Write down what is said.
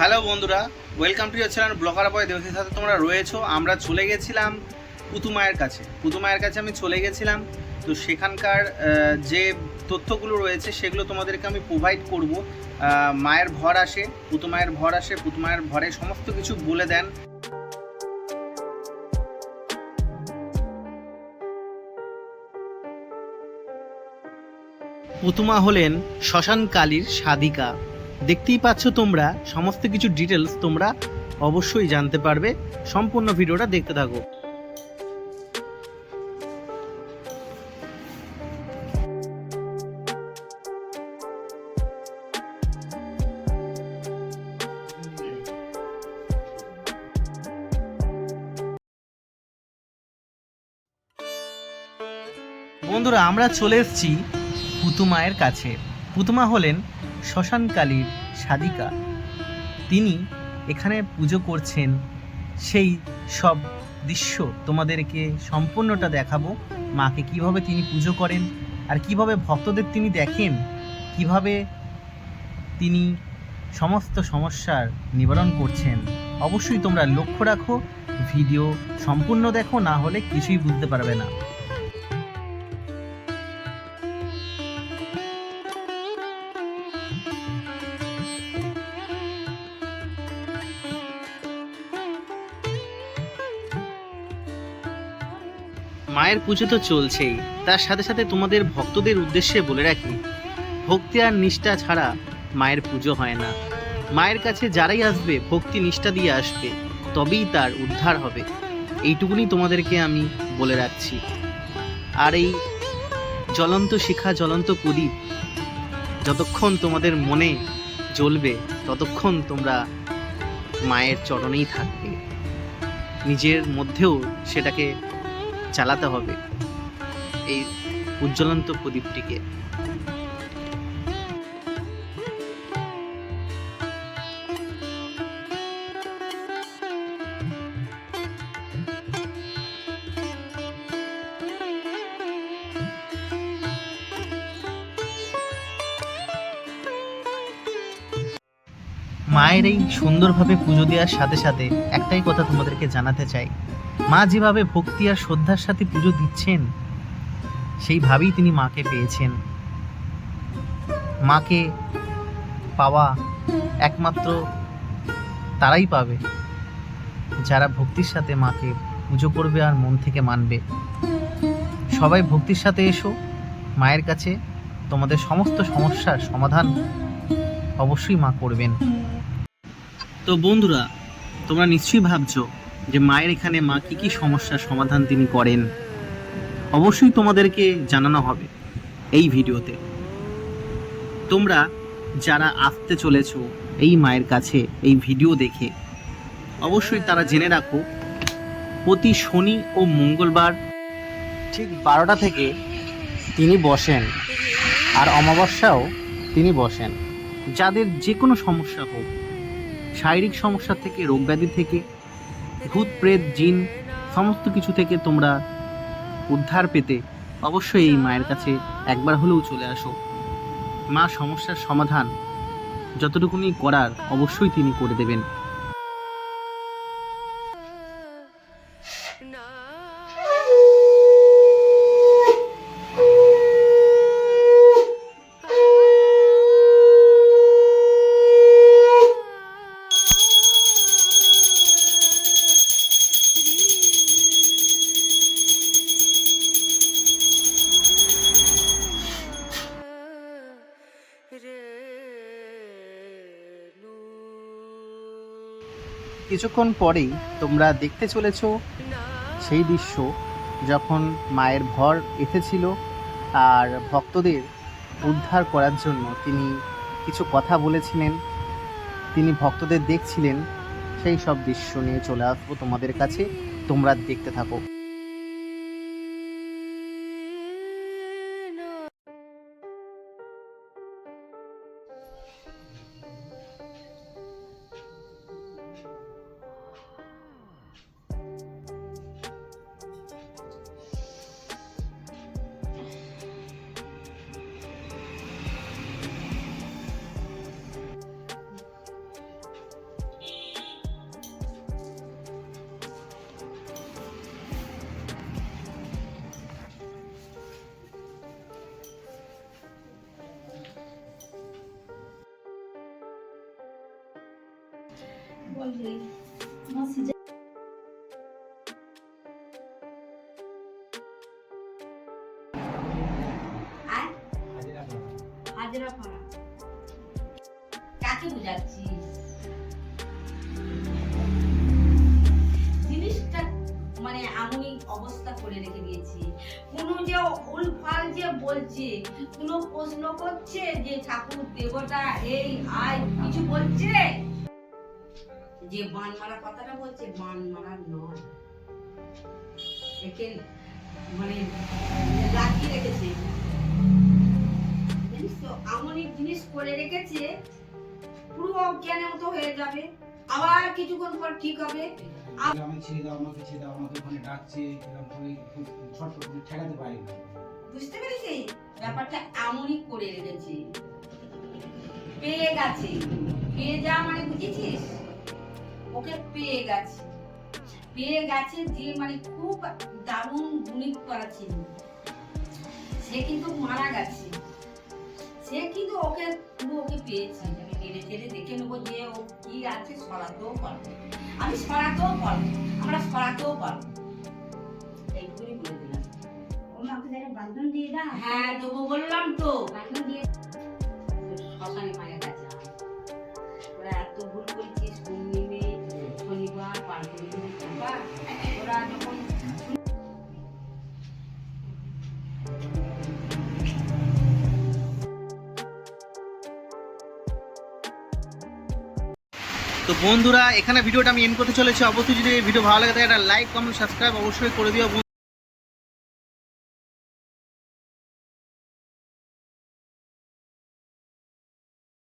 Hello বন্ধুরা welcome to your channel blogger boy দেবসের সাথে তোমরা রয়েছো। আমরা চলে গেছিলাম পুতুমায়ের কাছে। পুতুমায়ের কাছে আমি চলে গেছিলাম। তো সেখানকার যে তথ্যগুলো রয়েছে সেগুলো তোমাদেরকে আমি প্রোভাইড করব। মায়ের ভর আসে পুতুমায়ের ভর আসে পুতুমায়ের ভরে সমস্ত কিছু বলে দেন। পুতুমা হলেন শ্মশান কালীর সাধিকা। দেখতেই পাচ্ছ তোমরা, সমস্ত কিছু ডিটেলস তোমরা অবশ্যই জানতে পারবে। সম্পূর্ণ ভিডিওটা দেখতে থাকো। বন্ধুরা, আমরা চলে এসেছি পুতুমায়ের কাছে। পুতুমা হলেন শ্মশানকালীর সাধিকা। তিনি এখানে পুজো করছেন। সেই সব দৃশ্য তোমাদেরকে সম্পূর্ণটা দেখাবো। মাকে কীভাবে তিনি পুজো করেন আর কীভাবে ভক্তদের তিনি দেখেন, কীভাবে তিনি সমস্ত সমস্যার নিবারণ করছেন। অবশ্যই তোমরা লক্ষ্য রাখো, ভিডিও সম্পূর্ণ দেখো, না হলে কিছুই বুঝতে পারবে না। মায়ের পুজো তো চলছেই। তার সাথে সাথে তোমাদের ভক্তদের উদ্দেশ্যে বলে রাখি, ভক্তি আর নিষ্ঠা ছাড়া মায়ের পুজো হয় না। মায়ের কাছে যারাই আসবে, ভক্তি নিষ্ঠা দিয়ে আসবে, তবেই তার উদ্ধার হবে। এইটুকুনি তোমাদেরকে আমি বলে রাখছি। আর এই জ্বলন্ত শিখা, জ্বলন্ত প্রদীপ যতক্ষণ তোমাদের মনে জ্বলবে, ততক্ষণ তোমরা মায়ের চরণেই থাকবে। নিজের মধ্যেও সেটাকে চালাতে হবে এই উজ্জ্বলন্ত প্রদীপটিকে। মায়ের এই সুন্দরভাবে পুজো দেওয়ার সাথে সাথে একটাই কথা তোমাদেরকে জানাতে চাই। মা যেভাবে ভক্তি আর শ্রদ্ধার সাথে পুজো দিচ্ছেন সেইভাবেই তিনি মাকে পেয়েছেন। মাকে পাওয়া একমাত্র তারাই পাবে, যারা ভক্তির সাথে মাকে পুজো করবে আর মন থেকে মানবে। সবাই ভক্তির সাথে এসো, মায়ের কাছে তোমাদের সমস্ত সমস্যার সমাধান অবশ্যই মা করবেন। তো বন্ধুরা, তোমরা নিশ্চয়ই ভাবছ যে মায়ের এখানে মা কী কী সমস্যার সমাধান তিনি করেন, অবশ্যই তোমাদেরকে জানানো হবে এই ভিডিওতে। তোমরা যারা আসতে চলেছ এই মায়ের কাছে এই ভিডিও দেখে, অবশ্যই তারা জেনে রাখো, প্রতি শনি ও মঙ্গলবার ঠিক বারোটা থেকে তিনি বসেন আর অমাবস্যাও তিনি বসেন। যাদের যে কোনো সমস্যা হোক, শারীরিক সমস্যা থেকে, রোগ ব্যাধি থেকে ভূত প্রেত জিন, সমস্ত কিছু থেকে তোমরা উদ্ধার পেতে অবশ্যই এই মায়ের কাছে একবার হলেও চলে আসো। মা সমস্যার সমাধান যতটুকুনি করার অবশ্যই তিনি করে দেবেন। কিছুক্ষণ পরেই তোমরা দেখতে চলেছ সেই দৃশ্য যখন মায়ের ভর এসেছিল আর ভক্তদের উদ্ধার করার জন্য তিনি কিছু কথা বলেছিলেন। তিনি ভক্তদের দেখছিলেন, সেই সব দৃশ্য নিয়ে চলে আসব তোমাদের কাছে। তোমরা দেখতে থাকো। কাকে জিনিসটা মানে আমি অবস্থা করে রেখে দিয়েছি। কোনো যে উলফাল যে বলছে, কোনো প্রশ্ন করছে যে ঠাকুর দেবতা এই আয় কিছু বলছে? যে বান মারা কথাটা বলছে বান মারা নয়। একে মানে লাগিয়ে রেখেছে। জানিস তো এমন জিনিস করে রেখেছে পুরো অজ্ঞানের মতো হয়ে যাবে। আবার কিছুক্ষণ পর ঠিক হবে। আমাকে ছেড়ে দাও আমাকে ছেড়ে দাও আমাকে ওখানে ডাকছে এরকম করে ছটফট করে ঠেকাতে পারি না বুঝতে পেরেছিস ব্যাপারটা এমনই করে রেখেছে। পেয়ে গেছে। পেয়ে যা মানে বুঝেছিস? ওকে পেয়ে গেছে। পেয়ে গেছে যে মানে খুব দারুণ গুণী করা ছিল। সে কিন্তু মারা গেছে। সে কিন্তু ওকে পুরো ওকে পেয়েছে। আমি নেড়ে চেড়ে দেখে নেব যে ও কি আছে সরাতেও পারব। আমি সরাতেও পারব আমরা সরাতেও পারব। এইটুকুনি বলে দিলাম। বান্ধন দিয়ে দাও। হ্যাঁ দেবো বললাম তো। বান্ধন দিয়ে শ্মশানে মায়ের কাছে এত ভুল তো বন্ধুরা, এখানে ভিডিওটা আমি এন করতে চলেছি। অবশ্যই যদি ভিডিও ভালো লাগে থাকে একটা লাইক কমেন্ট সাবস্ক্রাইব অবশ্যই করে দিও